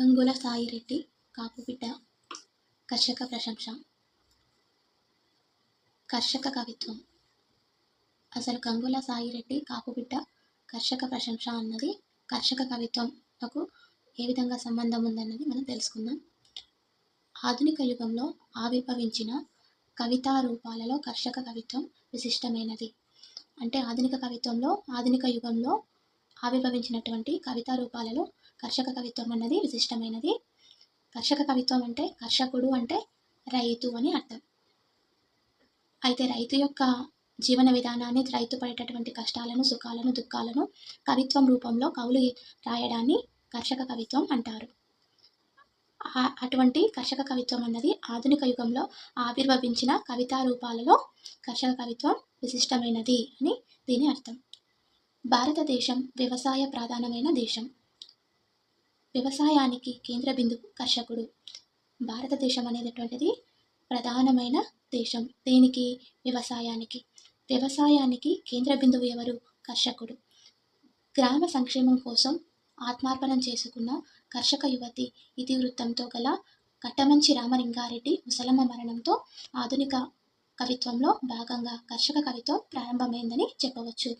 గంగుల సాయిరెడ్డి కాపుబిడ్డ కర్షక ప్రశంస. కర్షక కవిత్వం. అసలు గంగుల సాయిరెడ్డి కాపుబిడ్డ కర్షక ప్రశంస అన్నది కర్షక కవిత్వంకు ఏ విధంగా సంబంధం ఉందన్నది మనం తెలుసుకుందాం. ఆధునిక యుగంలో ఆవిర్భవించిన కవితా రూపాలలో కర్షక కవిత్వం విశిష్టమైనది. అంటే ఆధునిక కవిత్వంలో ఆధునిక యుగంలో ఆవిర్భవించినటువంటి కవితా రూపాలలో కర్షక కవిత్వం అన్నది విశిష్టమైనది. కర్షక కవిత్వం అంటే కర్షకుడు అంటే రైతు అని అర్థం. అయితే రైతు యొక్క జీవన విధానాన్ని రైతు పడేటటువంటి కష్టాలను సుఖాలను దుఃఖాలను కవిత్వం రూపంలో కవులు రాయడాన్ని కర్షక కవిత్వం అంటారు. అటువంటి కర్షక కవిత్వం అన్నది ఆధునిక యుగంలో ఆవిర్భవించిన కవితా రూపాలలో కర్షక కవిత్వం విశిష్టమైనది అని దీని అర్థం. భారతదేశం వ్యవసాయ ప్రధానమైన దేశం. వ్యవసాయానికి కేంద్ర బిందువు కర్షకుడు. భారతదేశం అనేటటువంటిది ప్రధానమైన దేశం. దేనికి? వ్యవసాయానికి. వ్యవసాయానికి కేంద్ర బిందువు ఎవరు? కర్షకుడు. గ్రామ సంక్షేమం కోసం ఆత్మార్పణం చేసుకున్న కర్షక యువతి ఇతివృత్తంతో గల కట్టమంచి రామలింగారెడ్డి ముసలమ్మ మరణంతో ఆధునిక కవిత్వంలో భాగంగా కర్షక కవిత్వం ప్రారంభమైందని చెప్పవచ్చు.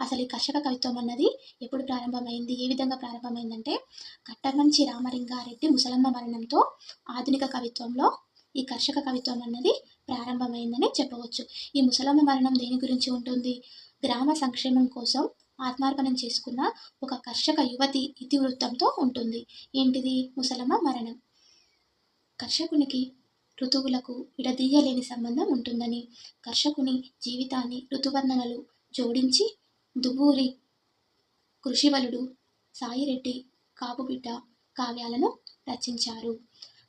అసలు ఈ కర్షక కవిత్వం అన్నది ఎప్పుడు ప్రారంభమైంది? ఏ విధంగా ప్రారంభమైందంటే కట్టమంచి రామలింగారెడ్డి ముసలమ్మ మరణంతో ఆధునిక కవిత్వంలో ఈ కర్షక కవిత్వం అన్నది ప్రారంభమైందని చెప్పవచ్చు. ఈ ముసలమ్మ మరణం దేని గురించి ఉంటుంది? గ్రామ సంక్షేమం కోసం ఆత్మార్పణం చేసుకున్న ఒక కర్షక యువతి ఇతివృత్తంతో ఉంటుంది. ఏంటిది? ముసలమ్మ మరణం. కర్షకునికి ఋతువులకు విడదీయలేని సంబంధం ఉంటుందని కర్షకుని జీవితాన్ని ఋతువర్ణనలు జోడించి దువ్వూరి కృషివలుడు సాయిరెడ్డి కాపుబిడ్డ కావ్యాలను రచించారు.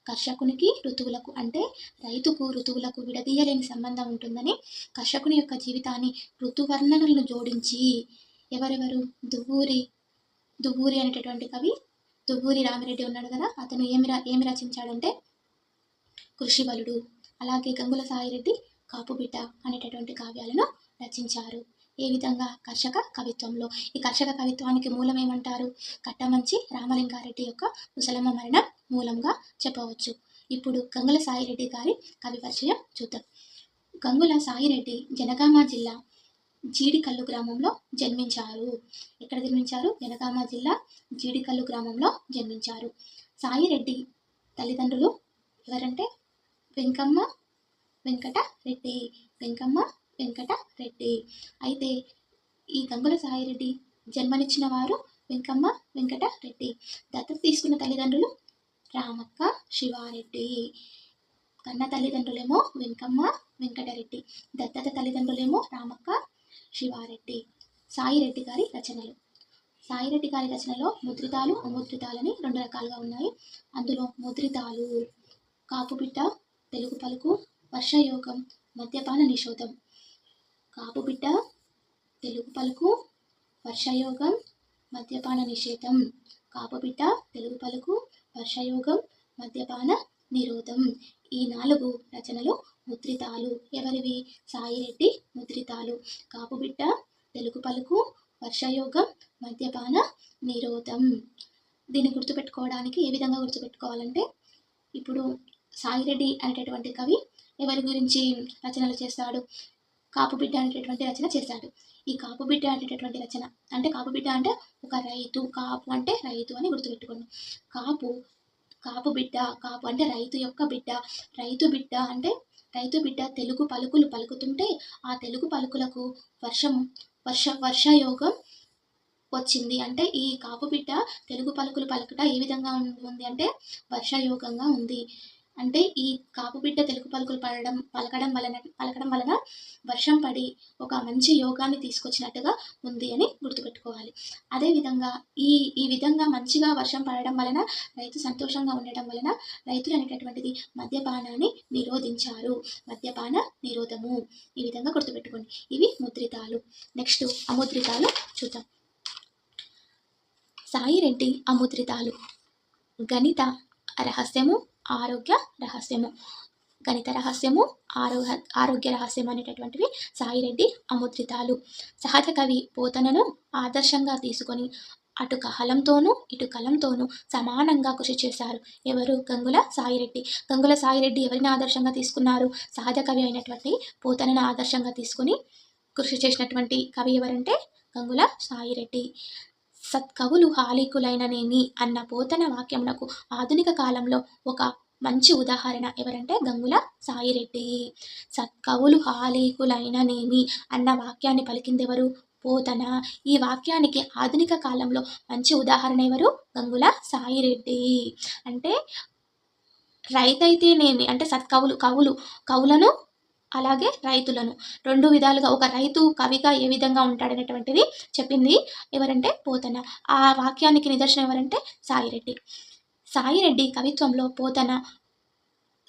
కర్షకునికి ఋతువులకు అంటే రైతుకు ఋతువులకు విడదీయలేని సంబంధం ఉంటుందని కర్షకుని యొక్క జీవితాన్ని ఋతువర్ణనలను జోడించి ఎవరెవరు? దువ్వూరి దువ్వూరి అనేటటువంటి కవి దువ్వూరి రామిరెడ్డి ఉన్నాడు కదా అతను ఏమి రా ఏమి రచించాడంటే కృషిబలుడు. అలాగే గంగుల సాయిరెడ్డి కాపుబిడ్డ అనేటటువంటి కావ్యాలను రచించారు. ఏ విధంగా? కర్షక కవిత్వంలో. ఈ కర్షక కవిత్వానికి మూలం ఏమంటారు కట్టమంచి రామలింగారెడ్డి యొక్క ముసలమ్మ మరణం మూలంగా చెప్పవచ్చు. ఇప్పుడు గంగుల సాయిరెడ్డి గారి కవి పరిచయం చూద్దాం. గంగుల సాయిరెడ్డి జనగామ జిల్లా జీడికల్లు గ్రామంలో జన్మించారు. ఎక్కడ జన్మించారు? జనగామ జిల్లా జీడికల్లు గ్రామంలో జన్మించారు. సాయిరెడ్డి తల్లిదండ్రులు ఎవరంటే? వెంకమ్మ వెంకట రెడ్డి వెంకమ్మ వెంకట రెడ్డి. అయితే ఈ గంగుల సాయిరెడ్డి జన్మనిచ్చిన వారు వెంకమ్మ వెంకట రెడ్డి. దత్తత తీసుకున్న తల్లిదండ్రులు రామక్క శివారెడ్డి. కన్న తల్లిదండ్రులేమో వెంకమ్మ వెంకటరెడ్డి దత్తత తల్లిదండ్రులేమో రామక్క శివారెడ్డి. సాయిరెడ్డి గారి రచనలు. సాయిరెడ్డి గారి రచనలో ముద్రితాలు అముద్రితాలని రెండు రకాలుగా ఉన్నాయి. అందులో ముద్రితాలు కాపుబిడ్డ తెలుగు పలుకు వర్షయోగం మద్యపాన నిషోధం. కాపుబిడ్డ తెలుగు పలుకు వర్షయోగం మద్యపాన నిషేధం. కాపుబిడ్డ తెలుగు పలుకు వర్షయోగం మద్యపాన నిరోధం. ఈ నాలుగు రచనలు ముద్రితాలు. ఎవరివి? సాయిరెడ్డి ముద్రితాలు. కాపుబిడ్డ తెలుగు పలుకు వర్షయోగం మద్యపాన నిరోధం. దీన్ని గుర్తుపెట్టుకోవడానికి ఏ విధంగా గుర్తుపెట్టుకోవాలంటే ఇప్పుడు సాయిరెడ్డి అనేటటువంటి కవి ఎవరి గురించి రచనలు చేస్తాడు? కాపుబిడ్డ అనేటటువంటి రచన చేశాడు. ఈ కాపుబిడ్డ అనేటటువంటి రచన అంటే కాపుబిడ్డ అంటే ఒక రైతు కాపు అంటే రైతు అని గుర్తుపెట్టుకోండి. కాపు కాపు బిడ్డ కాపు అంటే రైతు యొక్క బిడ్డ. రైతు బిడ్డ అంటే రైతు బిడ్డ తెలుగు పలుకులు పలుకుతుంటే ఆ తెలుగు పలుకులకు వర్షం వర్ష వర్షయోగం వచ్చింది. అంటే ఈ కాపు బిడ్డ తెలుగు పలుకులు పలుకుట ఏ విధంగా ఉంది? అంటే వర్షయోగంగా ఉంది. అంటే ఈ కాపు బిడ్డ తెలుగు పలుకులు పడడం పలకడం వలన పలకడం వలన వర్షం పడి ఒక మంచి యోగాన్ని తీసుకొచ్చినట్టుగా ఉంది అని గుర్తుపెట్టుకోవాలి. అదేవిధంగా ఈ ఈ విధంగా మంచిగా వర్షం పడడం వలన రైతు సంతోషంగా ఉండడం వలన రైతులు అనేటటువంటిది మద్యపానాన్ని నిరోధించారు. మద్యపాన నిరోధము. ఈ విధంగా గుర్తుపెట్టుకోండి. ఇవి ముద్రితాలు. నెక్స్ట్ అముద్రితాలు చూద్దాం. సాయిరెడ్డి అముద్రితాలు. గణిత రహస్యము ఆరోగ్య రహస్యము. గణిత రహస్యము ఆరోగ్య ఆరోగ్య రహస్యం అనేటటువంటివి సాయిరెడ్డి అముద్రితాలు. సహజ కవి పోతనను ఆదర్శంగా తీసుకొని అటు కహలంతోనూ ఇటు కలంతోనూ సమానంగా కృషి చేశారు. ఎవరు? గంగుల సాయిరెడ్డి. గంగుల సాయిరెడ్డి ఎవరిని ఆదర్శంగా తీసుకున్నారు? సహజ కవి అయినటువంటి పోతనను ఆదర్శంగా తీసుకుని కృషి చేసినటువంటి కవి ఎవరంటే గంగుల సాయిరెడ్డి. సత్కవులు హాలికులైననేమి అన్న పోతన వాక్యమునకు ఆధునిక కాలంలో ఒక మంచి ఉదాహరణ ఎవరంటే గంగుల సాయిరెడ్డి. సత్కవులు హాలీకులైననేమి అన్న వాక్యాన్ని పలికిందెవరు? పోతన. ఈ వాక్యానికి ఆధునిక కాలంలో మంచి ఉదాహరణ ఎవరు? గంగుల సాయిరెడ్డి. అంటే రైతైతేనేమి? అంటే సత్కవులు కవులు కవులను అలాగే రైతులను. రెండు విధాలుగా ఒక రైతు కవిగా ఏ విధంగా ఉంటాడనేటువంటిది చెప్పింది ఎవరంటే పోతన. ఆ వాక్యానికి నిదర్శనం ఎవరంటే సాయిరెడ్డి. సాయిరెడ్డి కవిత్వంలో పోతన.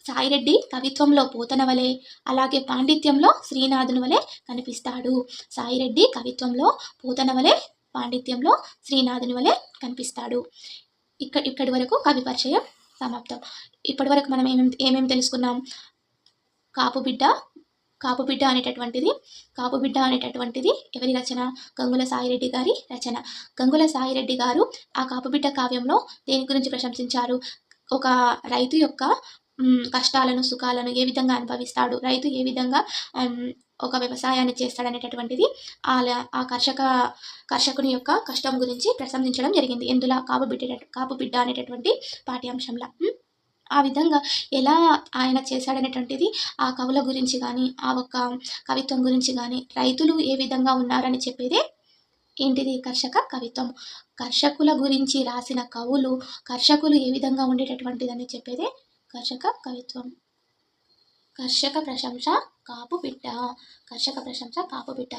సాయిరెడ్డి కవిత్వంలో పోతన వలె అలాగే పాండిత్యంలో శ్రీనాథుని వలె కనిపిస్తాడు. సాయిరెడ్డి కవిత్వంలో పోతన వలె పాండిత్యంలో శ్రీనాథుని వలె కనిపిస్తాడు. ఇక్కడ ఇక్కడి వరకు కవి పరిచయం సమాప్తం. ఇప్పటి వరకు మనం ఏమేమి ఏమేమి తెలుసుకున్నాం? కాపు కాపుబిడ్డ అనేటటువంటిది కాపుబిడ్డ అనేటటువంటిది ఎవరి రచన? గంగుల సాయిరెడ్డి గారి రచన. గంగుల సాయిరెడ్డి గారు ఆ కాపుబిడ్డ కావ్యంలో దేని గురించి ప్రశంసించారు? ఒక రైతు యొక్క కష్టాలను సుఖాలను ఏ విధంగా అనుభవిస్తాడు? రైతు ఏ విధంగా ఒక వ్యవసాయాన్ని చేస్తాడనేటటువంటిది ఆ ఆ కర్షక కర్షకుని యొక్క కష్టం గురించి ప్రశంసించడం జరిగింది. ఎందులో? కాపు బిడ్డ కాపు బిడ్డ అనేటటువంటి పాఠ్యాంశంలో. ఆ విధంగా ఎలా ఆయన చేశాడనేటువంటిది ఆ కవుల గురించి కానీ ఆ ఒక్క కవిత్వం గురించి కానీ రైతులు ఏ విధంగా ఉన్నారని చెప్పేదే ఏంటిది కర్షక కవిత్వం. కర్షకుల గురించి రాసిన కవులు కర్షకులు ఏ విధంగా ఉండేటటువంటిదని చెప్పేదే కర్షక కవిత్వం. కర్షక ప్రశంస కాపు బిడ్డ కర్షక ప్రశంస కాపు బిడ్డ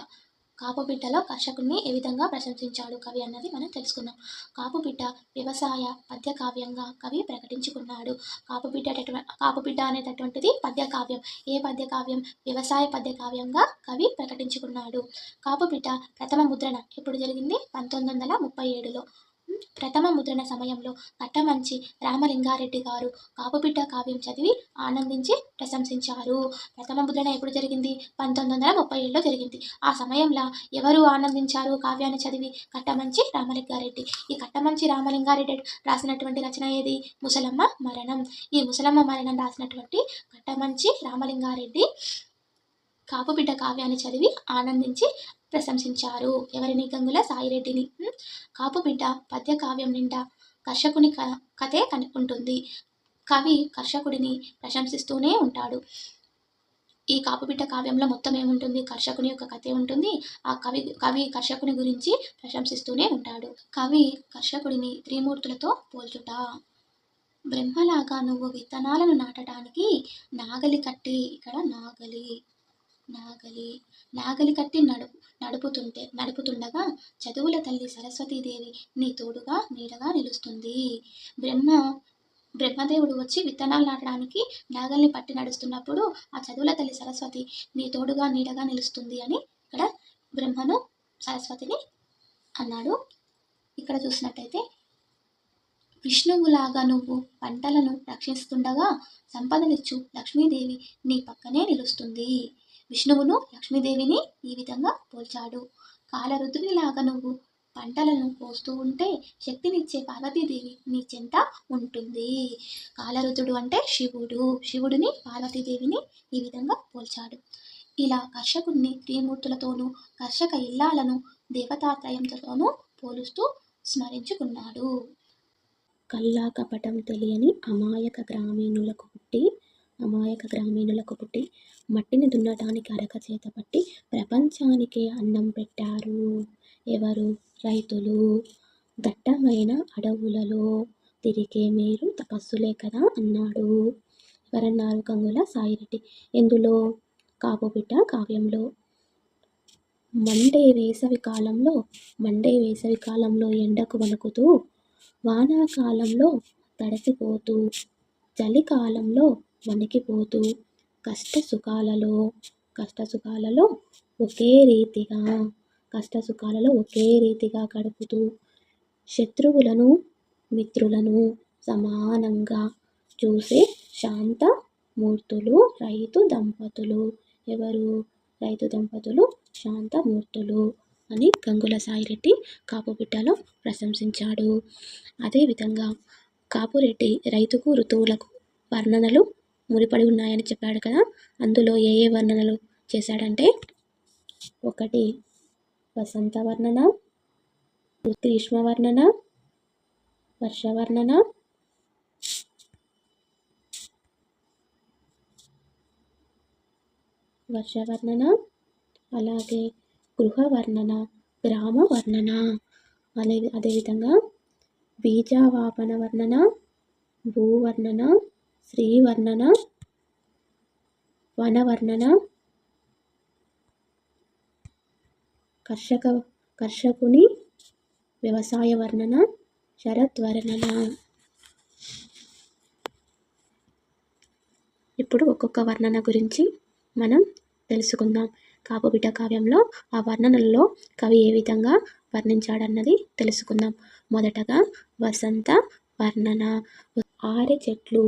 కాపుబిడ్డలో కర్షకుల్ని ఏ విధంగా ప్రశంసించాడు కవి అన్నది మనం తెలుసుకుందాం. కాపుబిడ్డ వ్యవసాయ పద్య కావ్యంగా కవి ప్రకటించుకున్నాడు. కాపుబిడ్డ కాపుబిడ్డ అనేటటువంటిది పద్య కావ్యం ఏ పద్య కావ్యం వ్యవసాయ పద్య కావ్యంగా కవి ప్రకటించుకున్నాడు. కాపుబిడ్డ ప్రథమ ముద్రణ ఎప్పుడు జరిగింది? పంతొమ్మిది వందల ముప్పై ఏడులో. ప్రథమ ముద్రణ సమయంలో కట్టమంచి రామలింగారెడ్డి గారు కాపుబిడ్డ కావ్యం చదివి ఆనందించి ప్రశంసించారు. ప్రథమ ముద్రణ ఎప్పుడు జరిగింది? పంతొమ్మిది వందల ముప్పై ఏడులో జరిగింది. ఆ సమయంలో ఎవరు ఆనందించారు? కావ్యాన్ని చదివి కట్టమంచి రామలింగారెడ్డి. ఈ కట్టమంచి రామలింగారెడ్డి రాసినటువంటి రచన ఏది? ముసలమ్మ మరణం. ఈ ముసలమ్మ మరణం రాసినటువంటి కట్టమంచి రామలింగారెడ్డి కాపుబిడ్డ కావ్యాన్ని చదివి ఆనందించి ప్రశంసించారు. ఎవరిని గంగుల సాయిరెడ్డిని? కాపు బిడ్డ పద్య కావ్యం నిండా కర్షకుని క కథే ఉంటుంది కవి కర్షకుడిని ప్రశంసిస్తూనే ఉంటాడు. ఈ కాపుబిడ్డ కావ్యంలో మొత్తం ఏముంటుంది? కర్షకుని యొక్క కథే ఉంటుంది. ఆ కవి కవి కర్షకుని గురించి ప్రశంసిస్తూనే ఉంటాడు. కవి కర్షకుడిని త్రిమూర్తులతో పోల్చుట. బ్రహ్మలాగా నువ్వు విత్తనాలను నాటడానికి నాగలి కట్టి ఇక్కడ నాగలి. నాగలి నాగలి కట్టి నడుపు నడుపుతుంటే నడుపుతుండగా చదువుల తల్లి సరస్వతీదేవి నీ తోడుగా నీడగా నిలుస్తుంది. బ్రహ్మ బ్రహ్మదేవుడు వచ్చి విత్తనాలు నాటడానికి నాగల్ని పట్టి నడుస్తున్నప్పుడు ఆ చదువుల తల్లి సరస్వతి నీ తోడుగా నీడగా నిలుస్తుంది అని ఇక్కడ బ్రహ్మను సరస్వతిని అన్నాడు. ఇక్కడ చూసినట్టయితే విష్ణువులాగా నువ్వు పంటలను రక్షిస్తుండగా సంపదలిచ్చు లక్ష్మీదేవి నీ పక్కనే నిలుస్తుంది. విష్ణువును లక్ష్మీదేవిని ఈ విధంగా పోల్చాడు. కాలరుద్రునిలాగా నువ్వు పంటలను పోస్తూ ఉంటే శక్తినిచ్చే పార్వతీదేవి నీ చెంత ఉంటుంది. కాలరుద్రుడు అంటే శివుడు. శివుడిని పార్వతీదేవిని ఈ విధంగా పోల్చాడు. ఇలా కర్షకుడిని త్రిమూర్తులతోనూ కర్షక ఇల్లాలను దేవతాత్రయంతోనూ పోలుస్తూ స్మరించుకున్నాడు. కల్లా కపటం తెలియని అమాయక గ్రామీణులకు పుట్టి అమాయక గ్రామీణులకు పుట్టి మట్టిని దున్నటానికి అరక చేత పట్టి ప్రపంచానికే అన్నం పెట్టారు. ఎవరు? రైతులు. దట్టమైన అడవులలో తిరిగే మీరు తపస్సులే కదా అన్నాడు. ఎవరన్నారు గంగుల సాయిరెడ్డి? ఎందులో? కాపుబిడ్డ కావ్యంలో. మండే వేసవి కాలంలో మండే వేసవి కాలంలో ఎండకు వణుకుతూ వానాకాలంలో తడిసిపోతూ చలికాలంలో వణికిపోతూ కష్ట సుఖాలలో కష్ట సుఖాలలో ఒకే రీతిగా కష్ట సుఖాలలో ఒకే రీతిగా గడుపుతూ శత్రువులను మిత్రులను సమానంగా చూసే శాంత మూర్తులు రైతు దంపతులు. ఎవరు? రైతు దంపతులు శాంతమూర్తులు అని గంగుల సాయిరెడ్డి కాపుబిడ్డలో ప్రశంసించాడు. అదేవిధంగా కాపురెడ్డి రైతుకు ఋతువులకు వర్ణనలు ముడిపడి ఉన్నాయని చెప్పాడు కదా. అందులో ఏ ఏ వర్ణనలు చేశాడంటే ఒకటి వసంత వర్ణన గ్రీష్మ వర్ణన వర్షవర్ణన వర్షవర్ణన అలాగే గృహ వర్ణన గ్రామ వర్ణన అదే అదేవిధంగా బీజావాపన వర్ణన భూవర్ణన శ్రీవర్ణన వనవర్ణన కర్షక కర్షకుని వ్యవసాయ వర్ణన శరద్వర్ణన ఇప్పుడు ఒక్కొక్క వర్ణన గురించి మనం తెలుసుకుందాం. కాపుబిట కావ్యంలో ఆ వర్ణనల్లో కవి ఏ విధంగా వర్ణించాడన్నది తెలుసుకుందాం. మొదటగా వసంత వర్ణన. ఆరె చెట్లు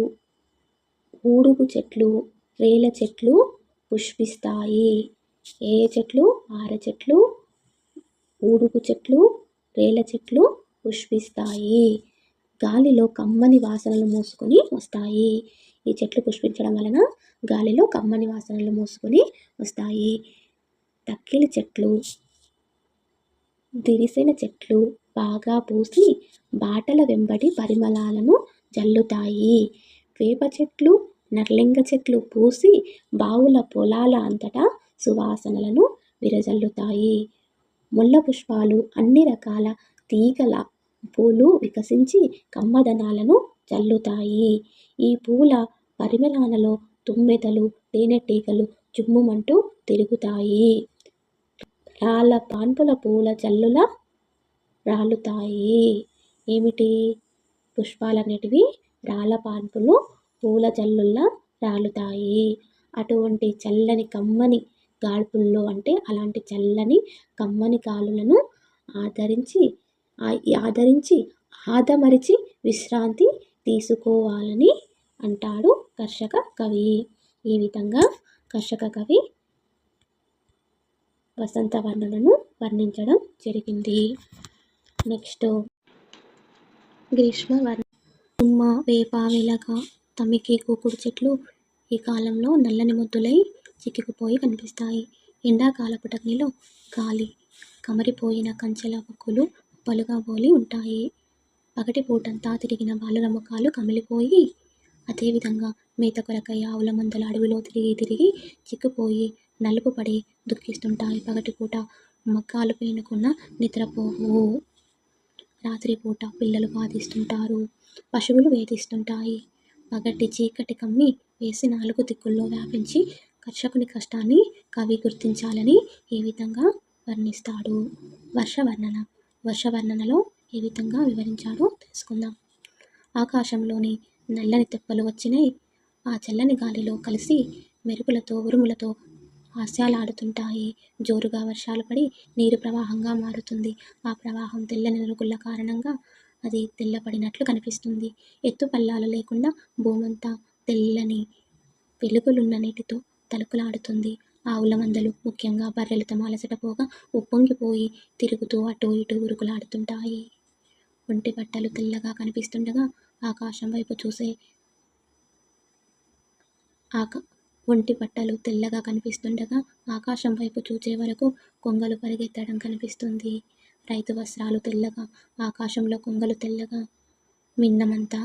ఊడుగు చెట్లు రేల చెట్లు పుష్పిస్తాయి. ఏ చెట్లు? ఆర చెట్లు. ఊడుగు చెట్లు రేల చెట్లు పుష్పిస్తాయి. గాలిలో కమ్మని వాసనలు మోసుకొని వస్తాయి. ఈ చెట్లు పుష్పించడం వలన గాలిలో కమ్మని వాసనలు మోసుకొని వస్తాయి. తక్కిలి చెట్లు దిరిసిన చెట్లు బాగా పూసి బాటల వెంబడి పరిమళాలను జల్లుతాయి. వేప చెట్లు నర్లింగ చెట్లు పూసి బావుల పొలాల అంతటా సువాసనలను విరజల్లుతాయి. ముళ్ళ పుష్పాలు అన్ని రకాల తీగల పూలు వికసించి కమ్మదనాలను చల్లుతాయి. ఈ పూల పరిమళాలలో తుమ్మెదలు తేనెటీగలు జుమ్ముమంటూ తిరుగుతాయి. రాళ్ళ పాన్పుల పూల జల్లుల రాలుతాయి. ఏమిటి? పుష్పాలనేటివి రాళ్ళ పాన్పులు పూల జల్లుల్లా రాలుతాయి. అటువంటి చల్లని కమ్మని గాడ్పుల్లో అంటే అలాంటి చల్లని కమ్మని గాలులను ఆదరించి ఆదరించి ఆదమరిచి విశ్రాంతి తీసుకోవాలని అంటాడు కర్షక కవి. ఈ విధంగా కర్షక కవి వసంత వర్ణనను వర్ణించడం జరిగింది. నెక్స్ట్. గ్రీష్మ వర్ణ తుమ్మ వేప తమికి కూకుడు చెట్లు ఈ కాలంలో నల్లని ముద్దులై చిక్కుకుపోయి కనిపిస్తాయి. ఎండాకాలపు టగ్నిలో గాలి కమరిపోయిన కంచెల వక్కులు పలుగా పోలి ఉంటాయి. పగటి పూటంతా తిరిగిన బాలుర ముఖాలు కమిలిపోయి అదేవిధంగా మేత కొరకై ఆవుల మందల అడవిలో తిరిగి తిరిగి చిక్కుపోయి నలుపు పడి దుఃఖిస్తుంటాయి. పగటిపూట మగ్గాలు పేనుకున్న నిద్రపోవు. రాత్రిపూట పిల్లలు బాధిస్తుంటారు. పశువులు వేధిస్తుంటాయి. పగటి చీకటి కమ్మి వేసి నాలుగు దిక్కుల్లో వ్యాపించి కర్షకుని కష్టాన్ని కవి గుర్తించాలని ఈ విధంగా వర్ణిస్తాడు? వర్షవర్ణన. వర్షవర్ణనలో ఏ విధంగా వివరించాడో తెలుసుకుందాం. ఆకాశంలోని నల్లని తెప్పలు వచ్చినాయి ఆ చల్లని గాలిలో కలిసి మెరుపులతో ఉరుములతో హాస్యాలాడుతుంటాయి. జోరుగా వర్షాలు పడి నీరు ప్రవాహంగా మారుతుంది. ఆ ప్రవాహం తెల్లని నురుగుల కారణంగా అది తెల్లపడినట్లు కనిపిస్తుంది. ఎత్తు పల్లాలు లేకుండా భూమంతా తెల్లని వెలుగులున్న నీటితో తలుపులాడుతుంది ఆవుల మందలు ముఖ్యంగా బర్రెలు తమ అలసట పోగా ఉప్పొంగిపోయి తిరుగుతూ అటు ఇటు ఉరుకులాడుతుంటాయి. ఒంటి బట్టలు తెల్లగా కనిపిస్తుండగా ఆకాశం వైపు చూసే ఆక ఒంటి బట్టలు తెల్లగా కనిపిస్తుండగా ఆకాశం వైపు చూసే వరకు కొంగలు పరిగెత్తడం కనిపిస్తుంది. రైతు వస్త్రాలు తెల్లగా ఆకాశంలో కొంగలు తెల్లగా మిన్నమంతా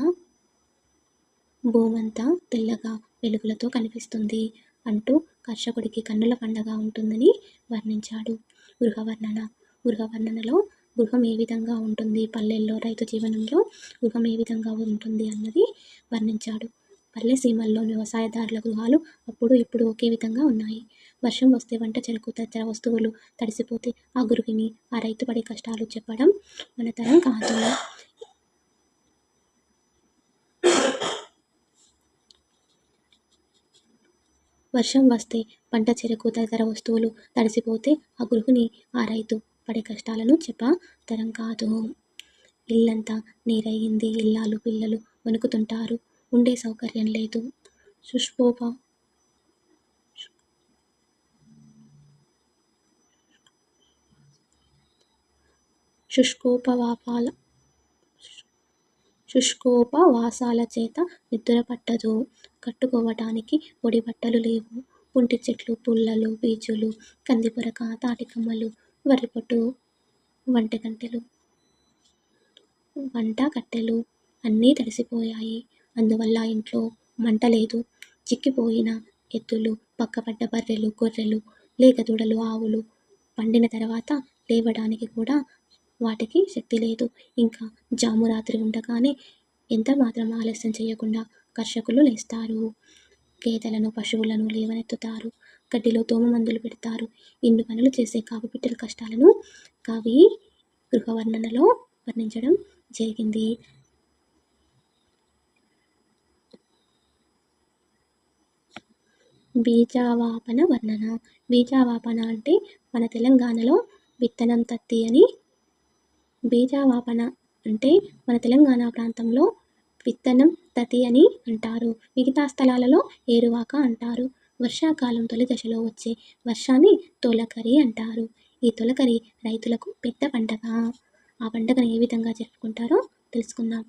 భూమంతా తెల్లగా వెలుగులతో కనిపిస్తుంది అంటూ కర్షకుడికి కన్నుల పండగ ఉంటుందని వర్ణించాడు. గృహవర్ణన. గృహవర్ణనలో గృహం ఏ విధంగా ఉంటుంది? పల్లెల్లో రైతు జీవనంలో గృహం ఏ విధంగా ఉంటుంది అన్నది వర్ణించాడు. పల్లె సీమల్లో వ్యవసాయదారుల గృహాలు అప్పుడు ఇప్పుడు ఒకే విధంగా ఉన్నాయి. వర్షం వస్తే వంట చెరకు తదితర వస్తువులు తడిసిపోతే ఆ గురువిని ఆ రైతు పడే కష్టాలు చెప్పడం మన తరం కాదు. వర్షం వస్తే పంట చెరకు తదితర వస్తువులు తడిసిపోతే ఆ గృహిణి ఆ రైతు పడే కష్టాలను చెప్ప తరం కాదు. ఇల్లంతా నీరయ్యింది ఇల్లాలు పిల్లలు వణుకుతుంటారు. ఉండే సౌకర్యం లేదు. సుష్పోప శుష్కోపవాపాల శుష్కోపవాసాల చేత నిద్ర పట్టదు కట్టుకోవటానికి పొడి బట్టలు లేవు. పుంటి చెట్లు పుల్లలు పీచులు కందిపొరక తాటికమ్మలు వరిపొట్టు వంటగంటెలు వంట కట్టెలు అన్నీ తడిసిపోయాయి. అందువల్ల ఇంట్లో మంట లేదు. చిక్కిపోయిన ఎద్దులు పక్కపడ్డ బర్రెలు గొర్రెలు లేక దూడలు ఆవులు పండిన తర్వాత లేవడానికి కూడా వాటికి శక్తి లేదు. ఇంకా జాము రాత్రి ఉండగానే ఎంత మాత్రం ఆలస్యం చేయకుండా కర్షకులు లేస్తారు. గేదెలను పశువులను లేవనెత్తుతారు. గడ్డిలో తోమ మందులు పెడతారు. ఇన్ని పనులు చేసే కాపు బిడ్డల కష్టాలను కవి గృహవర్ణనలో వర్ణించడం జరిగింది. బీజావాపన వర్ణన. బీజావాపన అంటే మన తెలంగాణలో విత్తనం తత్తి అని బీజావాపన అంటే మన తెలంగాణ ప్రాంతంలో విత్తనం తతి అని అంటారు. మిగతా స్థలాలలో ఏరువాక అంటారు. వర్షాకాలం తొలి దశలో వచ్చే వర్షాన్ని తొలకరి అంటారు. ఈ తొలకరి రైతులకు పెద్ద పండగ. ఆ పండగను ఏ విధంగా జరుపుకుంటారో తెలుసుకుందాం.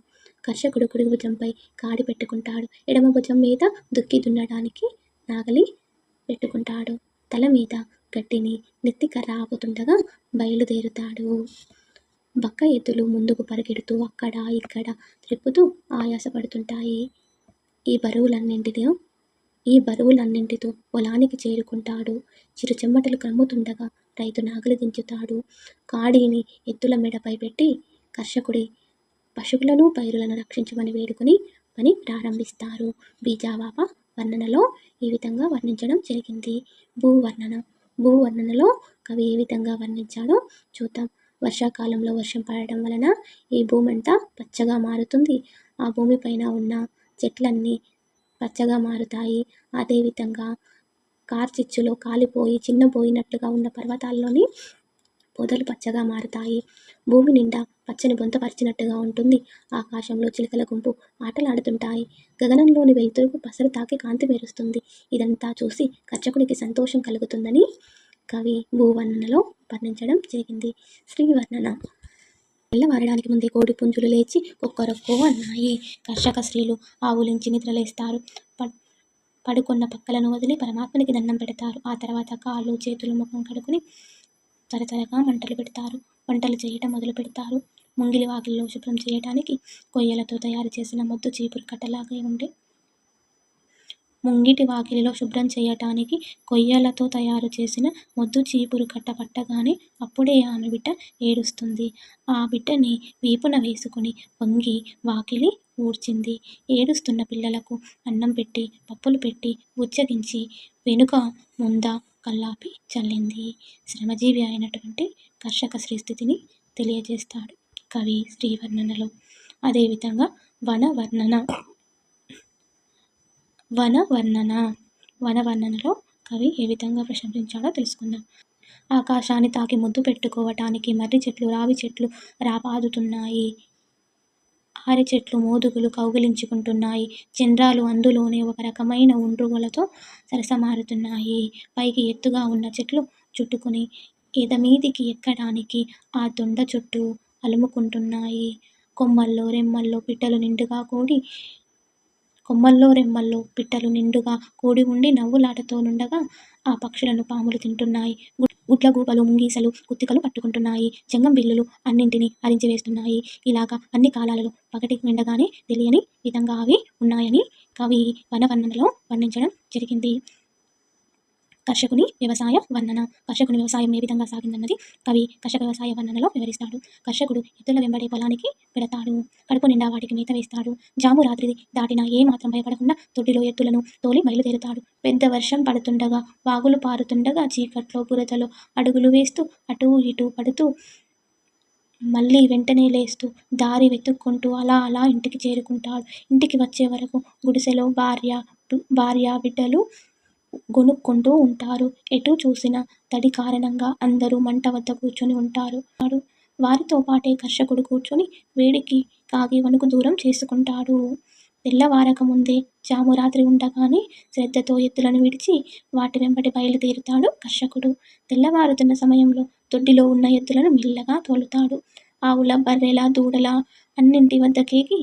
కర్షకుడు కుడి భుజంపై కాడి పెట్టుకుంటాడు. ఎడమ భుజం మీద దుక్కి దున్నడానికి నాగలి పెట్టుకుంటాడు. తల మీద గడ్డిని నెత్తికర్ర ఆపుతుండగా బయలుదేరుతాడు. బక్క ఎద్దులు ముందుకు పరిగెడుతూ అక్కడ ఇక్కడ త్రిప్పుతూ ఆయాసపడుతుంటాయి. ఈ బరువులన్నింటితో ఈ బరువులన్నింటితో పొలానికి చేరుకుంటాడు. చిరు చెమ్మటలు రైతు నాగలి దించుతాడు. కాడిని ఎద్దుల మెడపై పెట్టి కర్షకుడి పశువులను పైరులను రక్షించమని వేడుకొని పని ప్రారంభిస్తారు. బీజావాప వర్ణనలో ఈ విధంగా వర్ణించడం జరిగింది. భూవర్ణన భూవర్ణనలో కవి ఏ విధంగా వర్ణించాడో చూద్దాం. వర్షాకాలంలో వర్షం పడటం వలన ఈ భూమి అంతా పచ్చగా మారుతుంది. ఆ భూమిపైన ఉన్న చెట్లన్నీ పచ్చగా మారుతాయి. అదేవిధంగా కార్చిచ్చులో కాలిపోయి చిన్నపోయినట్లుగా ఉన్న పర్వతాల్లోని పొదలు పచ్చగా మారుతాయి. భూమి నిండా పచ్చని బొంతపరిచినట్టుగా ఉంటుంది. ఆకాశంలో చిలుకల గుంపు ఆటలాడుతుంటాయి. గగనంలోని వెలుతురుకు పసరు తాకి కాంతి మెరుస్తుంది. ఇదంతా చూసి కర్షకుడికి సంతోషం కలుగుతుందని కవి భూవర్ణనలో వర్ణించడం జరిగింది. శ్రీవర్ణన తెల్లవారడానికి ముందే కోడి పుంజులు లేచి ఒక్కరొక్కో అన్నాయి కర్షక స్త్రీలు ఆవులించి నిద్రలేస్తారు. ప- పడుకున్న పక్కలను వదిలి పరమాత్మనికి దండం పెడతారు. ఆ తర్వాత కాళ్ళు చేతులు ముఖం కడుకుని తరతరగా మంటలు పెడతారు. వంటలు చేయటం మొదలు పెడతారు. ముంగిలి వాకిల్లో శుభ్రం చేయటానికి కొయ్యలతో తయారు చేసిన మొద్దు చీపురు కట్టలాగా ఉండే ముంగిటి వాకిలిలో శుభ్రం చేయటానికి కొయ్యలతో తయారు చేసిన మొద్దు చీపురు కట్ట పట్టగానే అప్పుడే ఆమె బిడ్డ ఏడుస్తుంది. ఆ బిడ్డని వీపున వేసుకుని వంగి వాకిలి ఊడ్చింది. ఏడుస్తున్న పిల్లలకు అన్నం పెట్టి పప్పులు పెట్టి ఉచ్చగించి వెనుక ముంద కల్లాపి చల్లింది. శ్రమజీవి అయినటువంటి కర్షక శ్రీస్థితిని తెలియజేస్తాడు కవి శ్రీవర్ణనలో. అదేవిధంగా వనవర్ణన. వన వనవర్ణనలో కవి ఏ విధంగా ప్రశంసించాడో తెలుసుకుందాం. ఆకాశాన్ని తాకి ముద్దు పెట్టుకోవటానికి మర్రి చెట్లు రావి చెట్లు రాపాదుతున్నాయి. ఆరి చెట్లు మోదుగులు కౌగిలించుకుంటున్నాయి. చంద్రాలు అందులోనే ఒక రకమైన ఉండ్రుగులతో సరసమారుతున్నాయి. పైకి ఎత్తుగా ఉన్న చెట్లు చుట్టుకుని ఎదమీదికి ఎక్కడానికి ఆ దొండ చుట్టూ అలుముకుంటున్నాయి. కొమ్మల్లో రెమ్మల్లో పిట్టలు నిండుగా కూడి కొమ్మల్లో రెమ్మల్లో పిట్టలు నిండుగా కూడి ఉండి నవ్వులాటతో నుండగా ఆ పక్షులను పాములు తింటున్నాయి. గుడ్లగూపలు ముంగీసలు కుత్తికలు పట్టుకుంటున్నాయి. జంగం బిల్లులు అన్నింటినీ అరించి వేస్తున్నాయి ఇలాగా అన్ని కాలాలలో పగటి వెండగానే తెలియని విధంగా అవి ఉన్నాయని కవి వనవర్ణనలో వర్ణించడం జరిగింది. కర్షకుని వ్యవసాయ వర్ణన. కర్షకుని వ్యవసాయం ఏ విధంగా సాగిందన్నది కవి కర్షక వ్యవసాయ వర్ణనలో వివరిస్తాడు. కర్షకుడు ఎద్దుల వెంబడి పొలానికి పెడతాడు. కడుపు నిండా వాటికి మేత వేస్తాడు. జాము రాత్రి దాటినా ఏ మాత్రం భయపడకుండా తొడ్డిలో ఎత్తులను తోలి బయలుదేరుతాడు. పెద్ద వర్షం పడుతుండగా వాగులు పారుతుండగా చీకట్లో బురదలో అడుగులు వేస్తూ అటూ ఇటూ పడుతూ మళ్ళీ వెంటనే లేస్తూ దారి వెతుక్కుంటూ అలా అలా ఇంటికి చేరుకుంటాడు. ఇంటికి వచ్చే వరకు గుడిసెలో భార్య భార్య బిడ్డలు గొణుక్కుంటూ ఉంటారు. ఎటు చూసినా తడి కారణంగా అందరూ మంట వద్ద కూర్చొని ఉంటారు. వాడు వారితో పాటే కర్షకుడు కూర్చొని వేడికి కాగి వణుకు దూరం చేసుకుంటాడు. తెల్లవారక ముందే జాము రాత్రి ఉండగానే శ్రద్ధతో ఎత్తులను విడిచి వాటి వెంబడి బయలుదేరుతాడు కర్షకుడు. తెల్లవారుతున్న సమయంలో దొడ్డిలో ఉన్న ఎత్తులను మెల్లగా తోలుతాడు. ఆవుల బర్రెల దూడల అన్నింటి వద్దకేగి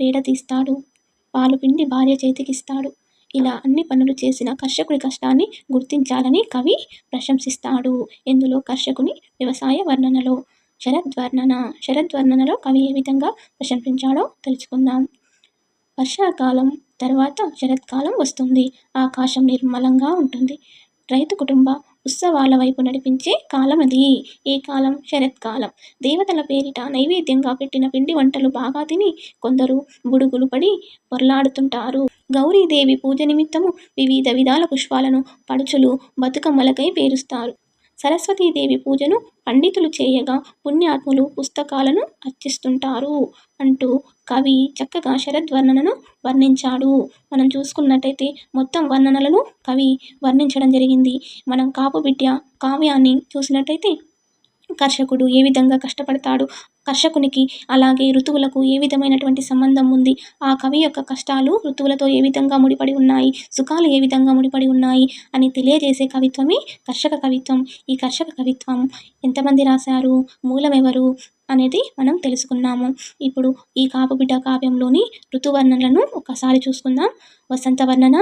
పేడ తీస్తాడు. పాలు పిండి భార్య చేతికిస్తాడు. ఇలా అన్ని పనులు చేసిన కర్షకుడి కష్టాన్ని గుర్తించాలని కవి ప్రశంసిస్తాడు. ఇందులో కర్షకుని వ్యవసాయ వర్ణనలో? శరద్వర్ణన. శరద్వర్ణనలో కవి ఏ విధంగా ప్రశంసించాడో తెలుసుకుందాం. వర్షాకాలం తర్వాత శరత్కాలం వస్తుంది. ఆకాశం నిర్మలంగా ఉంటుంది. రైతు కుటుంబ ఉత్సవాల వైపు నడిపించే కాలం అది. ఈ కాలం? శరత్కాలం. దేవతల పేరిట నైవేద్యంగా పెట్టిన పిండి వంటలు బాగా తిని కొందరు బుడుగులు పడి పొర్లాడుతుంటారు. గౌరీదేవి పూజ నిమిత్తము వివిధ విధాల పుష్పాలను పడుచులు బతుకమ్మలకై పేరుస్తారు. సరస్వతీదేవి పూజను పండితులు చేయగా పుణ్యాత్ములు పుస్తకాలను అర్చిస్తుంటారు అంటూ కవి చక్కగా శరద్వర్ణనను వర్ణించాడు. మనం చూసుకున్నట్టయితే మొత్తం వర్ణనలను కవి వర్ణించడం జరిగింది. మనం కాపు బిడ్డ కావ్యాన్ని చూసినట్టయితే కర్షకుడు ఏ విధంగా కష్టపడతాడు? కర్షకునికి అలాగే ఋతువులకు ఏ విధమైనటువంటి సంబంధం ఉంది? ఆ కవి యొక్క కష్టాలు ఋతువులతో ఏ విధంగా ముడిపడి ఉన్నాయి? సుఖాలు ఏ విధంగా ముడిపడి ఉన్నాయి? అని తెలియజేసే కవిత్వమే కర్షక కవిత్వం. ఈ కర్షక కవిత్వం ఎంతమంది రాశారు? మూలమెవరు? అనేది మనం తెలుసుకున్నాము. ఇప్పుడు ఈ కాపుబిడ్డ కావ్యంలోని ఋతువర్ణనలను ఒకసారి చూసుకుందాం. వసంత వర్ణన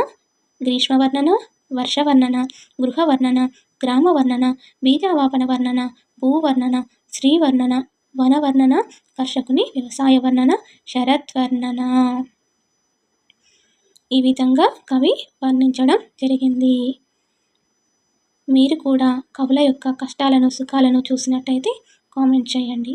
గ్రీష్మ వర్ణన వర్షవర్ణన గృహవర్ణన గ్రామ వర్ణన బీజావాపన వర్ణన భూవర్ణన శ్రీవర్ణన వనవర్ణన కర్షకుని వ్యవసాయ వర్ణన శరద్వర్ణన ఈ విధంగా కవి వర్ణించడం జరిగింది. మీరు కూడా కవుల యొక్క కష్టాలను సుఖాలను చూసినట్టయితే కామెంట్ చేయండి.